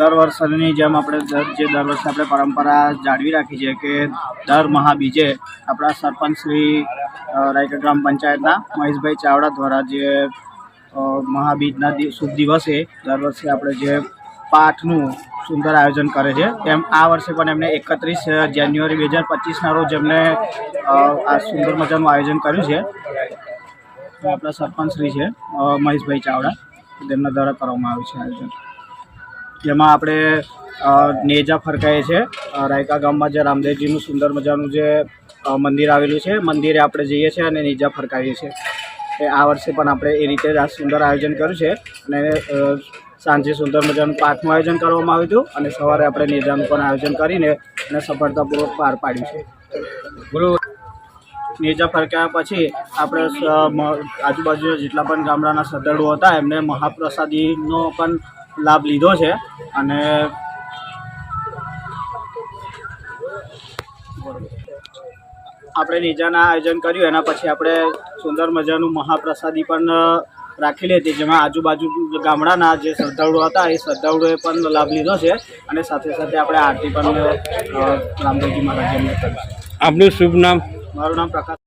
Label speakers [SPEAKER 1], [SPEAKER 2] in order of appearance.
[SPEAKER 1] દર વર્ષની જેમ આપણે દર જે દર વર્ષે આપણે પરંપરા જાળવી રાખી છે કે દર મહાબીજે આપણા સરપંચ શ્રી રાયકા ગ્રામ પંચાયતના મહેશભાઈ ચાવડા દ્વારા જે મહાબીજના શુભ દિવસે દર વર્ષે આપણે જે પાઠનું સુંદર આયોજન કરે છે, તેમ આ વર્ષે પણ એમને એકત્રીસ જાન્યુઆરી બે હજાર પચીસના રોજ એમને આ સુંદર મજાનું આયોજન કર્યું છે. આપણા સરપંચ શ્રી છે મહેશભાઈ ચાવડા. તેમના દ્વારા કરવામાં આવ્યું છે આયોજન. જેમાં આપણે નેજા ફરકાઈએ છીએ. રાયકા ગામમાં જે રામદેવજીનું સુંદર મજાનું જે મંદિર આવેલું છે મંદિરે આપણે જઈએ છીએ અને નેજા ફરકાવીએ છીએ. એ આ વર્ષે પણ આપણે એ રીતે જ આ સુંદર આયોજન કર્યું છે અને સાંજે સુંદર મજાનું પાઠનું આયોજન કરવામાં આવ્યું હતું અને સવારે આપણે નેજાનું પણ આયોજન કરીને અને સફળતાપૂર્વક પાર પાડ્યું છે. નેજા ફરકાયા પછી આપણે આજુબાજુ જેટલા પણ ગામડાના શ્રદ્ધાળુઓ હતા એમને મહાપ્રસાદીનો પણ લાભ લીધો છે. અને આપણે નીચાના આયોજન કર્યું એના પછી આપણે સુંદર મજાનું મહાપ્રસાદી પણ રાખી રાખેલી હતી જેમાં આજુબાજુ ગામડાના જે શ્રદ્ધાળુઓ હતા એ શ્રદ્ધાળુઓએ પણ લાભ લીધો છે અને સાથે સાથે આપણે આરતી પણ રામદેવજી મહારાજ એમને કરી છે.
[SPEAKER 2] આપનું શુભ નામ?
[SPEAKER 1] મારું નામ પ્રકાશ